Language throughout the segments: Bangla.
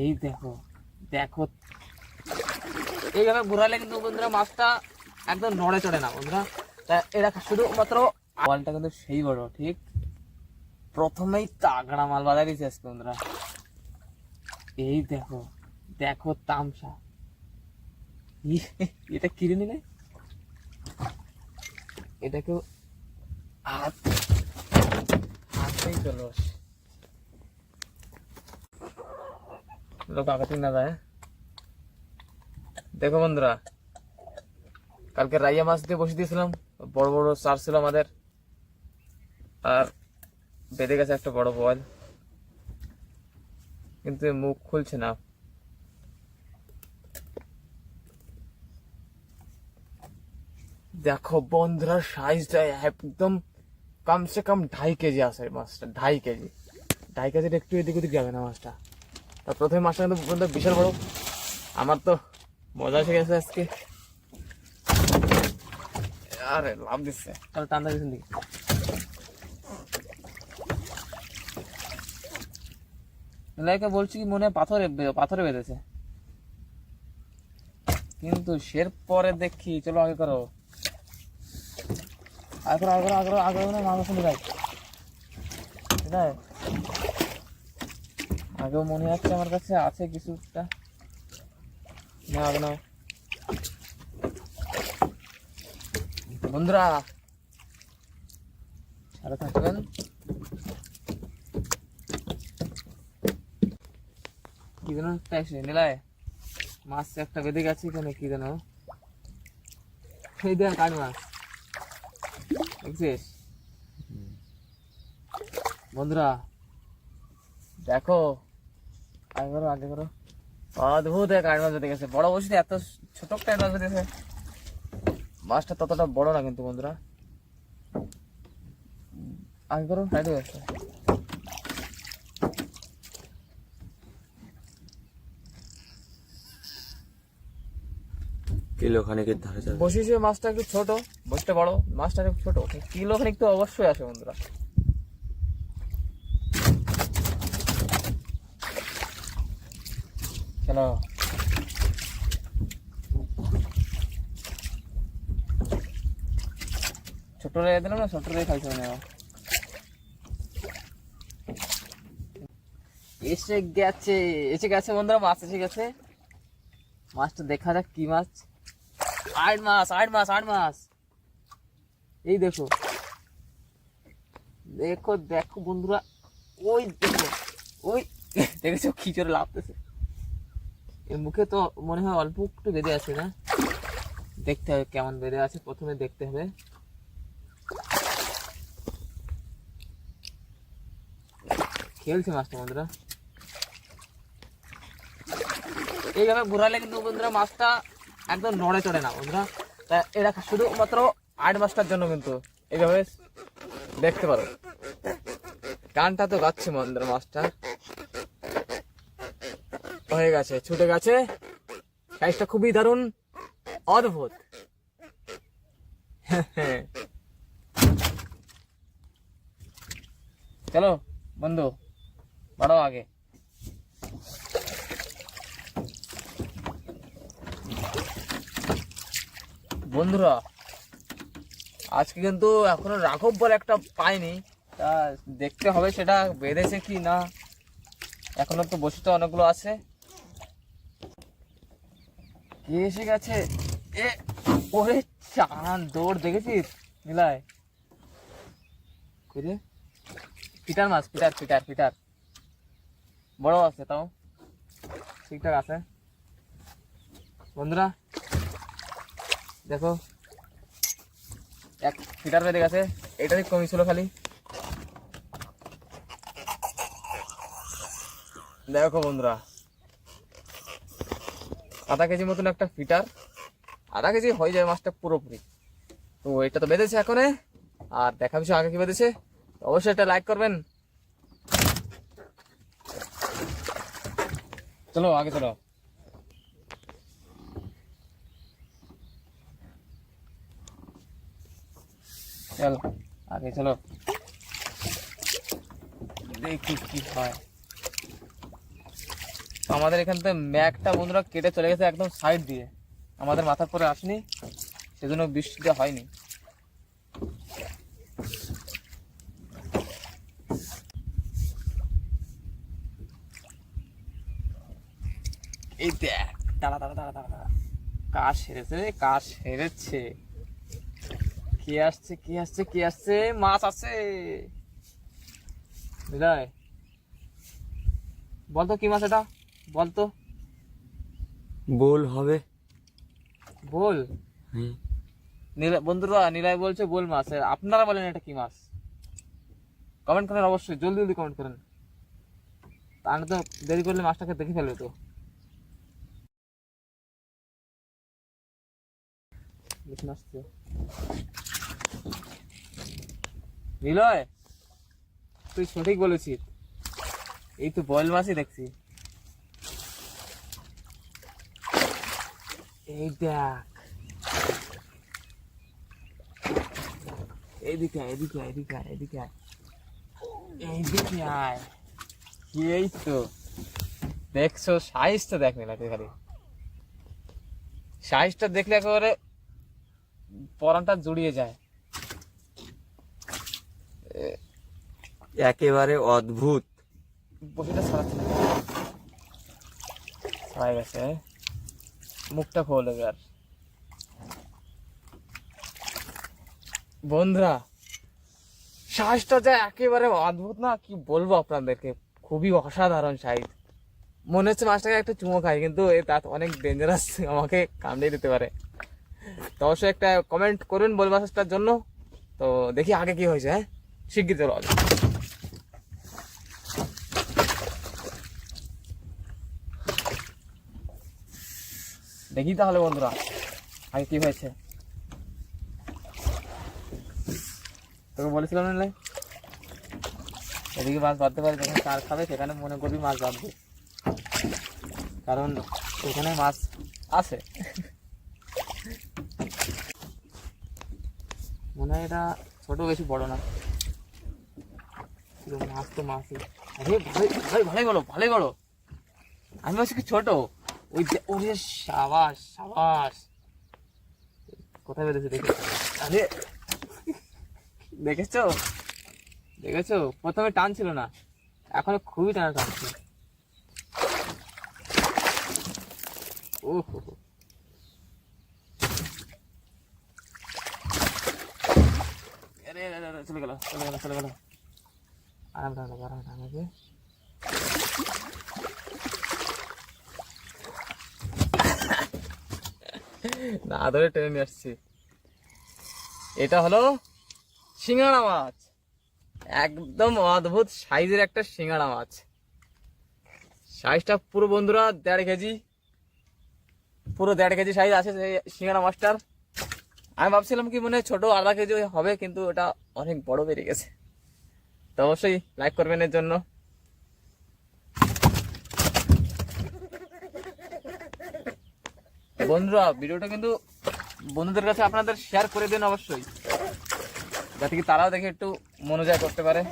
এই দেখো দেখো। এইভাবে ঘোরালে কিন্তু বন্ধুরা, মাছটা একদম নড়ে চড়ে না বন্ধুরা। তা এরা শুধুমাত্র বলটা কিন্তু সেই বড়, ঠিক? প্রথমেই তাগড়া মাল বাজার দিয়েছে বন্ধুরা। এই দেখো দেখো তামসা। এটা কিনে নিলে? এটাকেও হাত হাতেই চলো। যায় দেখো বন্ধুরা, কালকে রাইয়া মাছ দিয়ে বসে দিয়েছিলাম, বড় বড় চার ছিল আমাদের, আর বেঁধে গেছে একটা বড় বল। কিন্তু মুখ খুলছে না। দেখো বন্ধুরা সাইজটা একদম কমসে কম ঢাই কেজি আছে মাছটা, ঢাই কেজি। ঢাই কেজির একটু এদিক ওদিক যাবে না মাছটা। তা প্রথমে মাছটা কিন্তু বন্ধুরা বিশাল বড় আমার তো মজা এসে গেছে আজকে আরে লাভ দিচ্ছে তাহলে দিচ্ছেন দিকে লাইকা বলছি কি মনে হয় পাথরে পাথরে বেঁধেছে কিন্তু সের পরে দেখি চলো আগে করো আগে করো আগে করো আগে করো আগে করো না মাথা শুনে যাই আগেও মনে হচ্ছে আমার কাছে, আছে কিছুটা। না নাও। বন্ধুরা আরও থাকবেন। কি যেন এসে নিলায়। মাছ একটা বেঁধে গেছে এখানে, কি যেন। এই দেখ, কাঠ মাছ। দেখছিস? বন্ধুরা, দেখো। আগে করো আগে করো। অদ্ভুত এক বেঁধে গেছে। বড় এত ছোট একটা বেঁধেছে মাছটা ততটা বড় না কিন্তু বন্ধুরা। আগে করো সাইডে কিলো খানিকের ধারে যাবে। বসিছে মাছটা একটু ছোট বসটা বড়। মাছটা একটু ছোট কিলো খানিক তো অবশ্যই আসে বন্ধুরা। চলো ছোট রে না ছোট রে খাইছে না। এসে গেছে এসে গেছে বন্ধুরা, মাছ এসে গেছে। মাছটা দেখা যাক কি মাছ। আট মাস আট মাস আট মাস এই দেখো। দেখো দেখো বন্ধুরা। ওই দেখো, ওই দেখেছ কি চোরে লাভতেছে মুখে তো মনে হয় অল্প একটু বেঁধে আছে না? দেখতে হবে কেমন বেঁধে আছে, প্রথমে দেখতে হবে। খেলছে মাছটা বন্ধুরা। এইভাবে ঘোরালে কিন্তু বন্ধুরা মাছটা একদম নড়ে চড়ে না বন্ধুরা। তা এরা শুধুমাত্র আট মাসটার জন্য কিন্তু এইভাবে দেখতে পারো। কানটা তো গাচ্ছে বন্ধুরা মাছটা। হয়ে গেছে, ছুটে গেছে। সাইজটা খুবই দারুণ, অদ্ভুত। চলো, বন্ধু, বাড়ো আগে। বন্ধুরা, আজকে কিন্তু এখনও রাঘব বলে একটা পাইনি। তা দেখতে হবে সেটা বেঁধেছে কি না। এখনও তো বসিত অনেকগুলো আছে। কে এসে গেছে। এ, ওরে চান, দৌড় দেখেছিস? মিলায় কইরে? পিটার মাছ, পিটার পিটার পিটার। বড় আছে তাও। ঠিকঠাক আছে। বন্ধুরা, দেখো। এক ফিটার বেঁধে গেছে। এটারই কমি ছিল খালি। দেখো বন্ধুরা আধা কেজি মতন একটা ফিটার, আধা কেজি হয়ে যায় মাছটা পুরোপুরি। তো এটা তো বেঁধেছে এখনে, আর দেখা বিষয় আগে কি বেঁধেছে অবশ্যই এটা লাইক করবেন। চলো, আগে চলো। চল, আগে চলো। দেখি কি হয়। আমাদের এখান থেকে ম্যাকটা বন্ধুরা কেটে চলে গেছে একদম সাইড দিয়ে। আমাদের মাথার পরে আসেনি, সেজন্য বৃষ্টিটা হয়নি। এই দেখ, দাঁড়া দাঁড়া দাঁড়া দাঁড়া কাজ সেরেছে রে কাজ সেরেছে? কি আসছে কি আসছে কি আসছে? মাছ আছে। বিদায়। বলতো কি মাছ এটা? বলতো। বোল হবে। বল। নীলা- বন্ধুরা নীলাই বলছে বল মাছ। আপনারা বলেন এটা কি মাছ? কমেন্ট করেন অবশ্যই জলদি জলদি কমেন্ট করেন। তাহলে তো দেরি করলে মাছটাকে দেখে ফেলবে তো। নিলয় তুই সঠিক বলেছিস। এই তো বয়েল মাছই দেখছি। এই দেখ এদিকে এদিকে এদিকে এদিকে। এইদিকে আয় কি এই তো? দেখছ? সাইজটা দেখ না খালি। সাইজটা দেখলে একেবারে পরানটা জুড়িয়ে যায়। একেবারে অদ্ভুত। বসিটা ছড়াই গেছে। মুখটা খোল এবার। বন্ধুরা সাইজটা যা একেবারে অদ্ভুত না, কি বলব আপনাদেরকে? খুবই অসাধারণ সাইজ। মনে হচ্ছে মাছটাকে একটা চুমো খাই, কিন্তু এ তা অনেক ডেঞ্জারাস আমাকে কামড়ে দিতে পারে। তো অবশ্যই একটা কমেন্ট করুন বল মাছটার জন্য। তো দেখি আগে কি হয়েছে হ্যাঁ? শিগগির চলো দেখি তাহলে বন্ধুরা, আগে কি হয়েছে? তোকে বলেছিলাম না? এদিকে মাছ বাঁধতে পারে, যেখানে কার খাবে, সেখানে মনে করবি মাছ বাঁধবে কারণ সেখানে মাছ আছে। মনে হয় এটা ছোট বেশি বড় না। মাছ তো মাছই। আরে, ভালোই ভালোই ভালোই বলো ভালোই বলো আমি বলছি কি ছোট? ওই যে, ওরে সাবাস সাবাস। কোথায় বেঁধেছে দেখে? আরে, দেখেছ? দেখেছ? প্রথমে টান ছিল না। এখন খুবই টানা টানছে ও হো চলে গেল চলে গেল চলে গেল। আরাম টানা আরাম টানা না ধরে টেনে নিয়ে আসছি। এটা হলো সিঙ্গাড়া মাছ। একদম অদ্ভুত সাইজের একটা সিঙ্গাড়া মাছ। সাইজটা পুরো বন্ধুরা দেড় কেজি। পুরো দেড় কেজি সাইজ আছে সিঙ্গাড়া মাছটার। আমি ভাবছিলাম কি মনে ছোট আধা কেজি হবে, কিন্তু ওটা অনেক বড় বেড়ে গেছে। তো অবশ্যই লাইক করবেন এর জন্য। বন্ধুরা, ভিডিওটা কিন্তু বন্ধুদের কাছে আপনাদের শেয়ার করে দিন অবশ্যই। যাতে কি তারাও দেখে একটু মনোযোগ করতে পারে।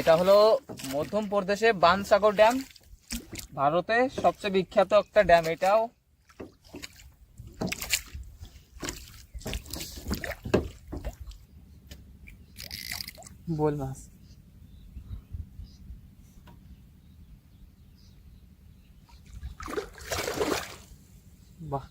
এটা হলো মধ্যপ্রদেশে বানসাগর ড্যাম, ভারতে সবচেয়ে বিখ্যাত একটা ড্যাম। এটাও বল মাছ বাহ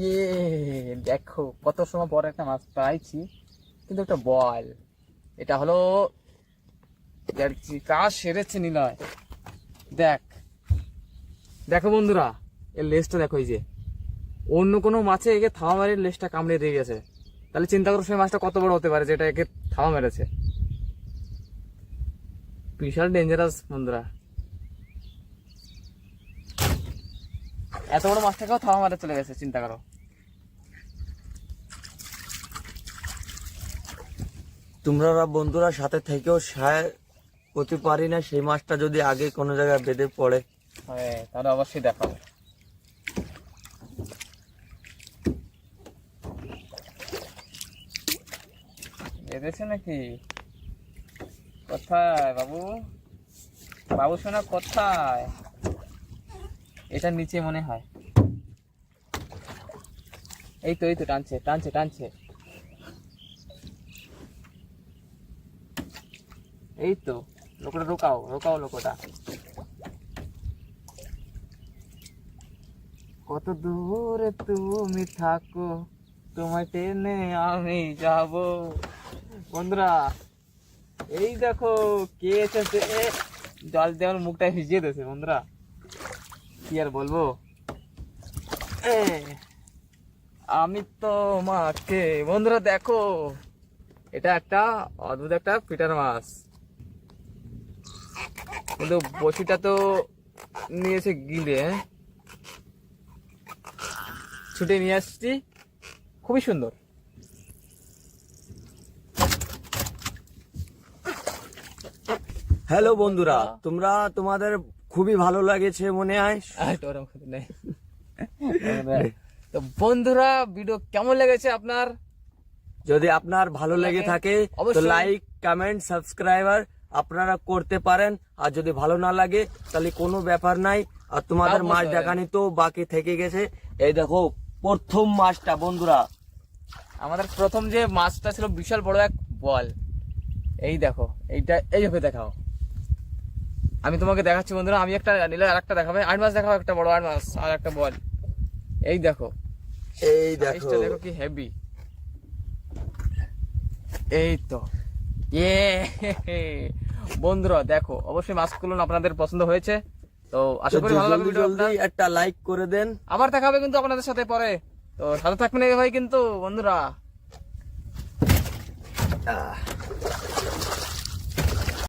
ইয়ে দেখো, কত সময় পরে একটা মাছ পাইছি, কিন্তু একটা বল। এটা হলো কাজ সেরেছে নিলয়। দেখ দেখো বন্ধুরা এর লেজটা দেখো এই যে। অন্য কোনো মাছে একে থামা মারে লেজটা কামড়ে দিয়ে গেছে। তাহলে চিন্তা করো সেই মাছটা কত বড় হতে পারে যেটা একে থামা মেরেছে। বিশাল ডেঞ্জারাস বন্ধুরা। এত বড় মাছটাকেও থামা মারে চলে গেছে, চিন্তা করো। তোমরা বন্ধুরা সাথে থেকেও সায় করতে পারি না, সেই মাছটা যদি আগে কোনো জায়গায় বেঁধে পড়ে। হ্যাঁ তাহলে অবশ্যই দেখাবো। বেঁধেছে নাকি? কোথায় বাবু? বাবু শোনা, কোথায়? এটা নিচে মনে হয়। এই তো এই তো, টানছে টানছে টানছে। এই তো, লোকটা রোকাও রোকাও লোকটা। কত দূরে তুমি থাকো, তোমায় টেনে আমি যাব। বন্ধুরা, এই দেখো কে এসেছে? জল দেওয়ার মুখটা ভিজিয়ে দিয়েছে, বন্ধুরা। কি আর বলব? আমি তো মাকে বন্ধুরা দেখো, এটা একটা অদ্ভুত একটা পিটার মাছ। কিন্তু বসিটা তো নিয়েছে গিলে হ্যাঁ? ছুটে নিয়ে আসছি। খুবই সুন্দর। হ্যালো বন্ধুরা তোমরা তোমাদের খুবই ভালো লাগেছে মনে হয়। তো বন্ধুরা ভিডিও কেমন লেগেছে আপনার? যদি আপনার ভালো লেগে থাকে তো লাইক কমেন্ট সাবস্ক্রাইবার আপনারা করতে পারেন। আর যদি ভালো না লাগে তাহলে কোনো ব্যাপার নাই। আর তোমাদের মাছ দেখানি তো বাকি থেকে গেছে। এই দেখো প্রথম মাছটা বন্ধুরা। আমাদের প্রথম যে মাছটা ছিল বিশাল বড় এক বল। এই দেখো এইটা এইভাবে দেখাও। আমি তোমাকে দেখাচ্ছি বন্ধুরা আমি একটা নিলে আর একটা দেখাবে। আট মাছ দেখাও একটা বড় আট মাছ আর একটা বল। এই দেখো। এই দেখো। দেখো কি হেভি এই তো। এ বন্ধুরা দেখো অবশ্যই মাছগুলো আপনাদের পছন্দ হয়েছে। তো আশা করি ভালো লাগবে জলদি একটা লাইক করে দেন। আবার দেখা হবে কিন্তু আপনাদের সাথে পরে। তো সাথে থাকবেন এই ভাই কিন্তু বন্ধুরা।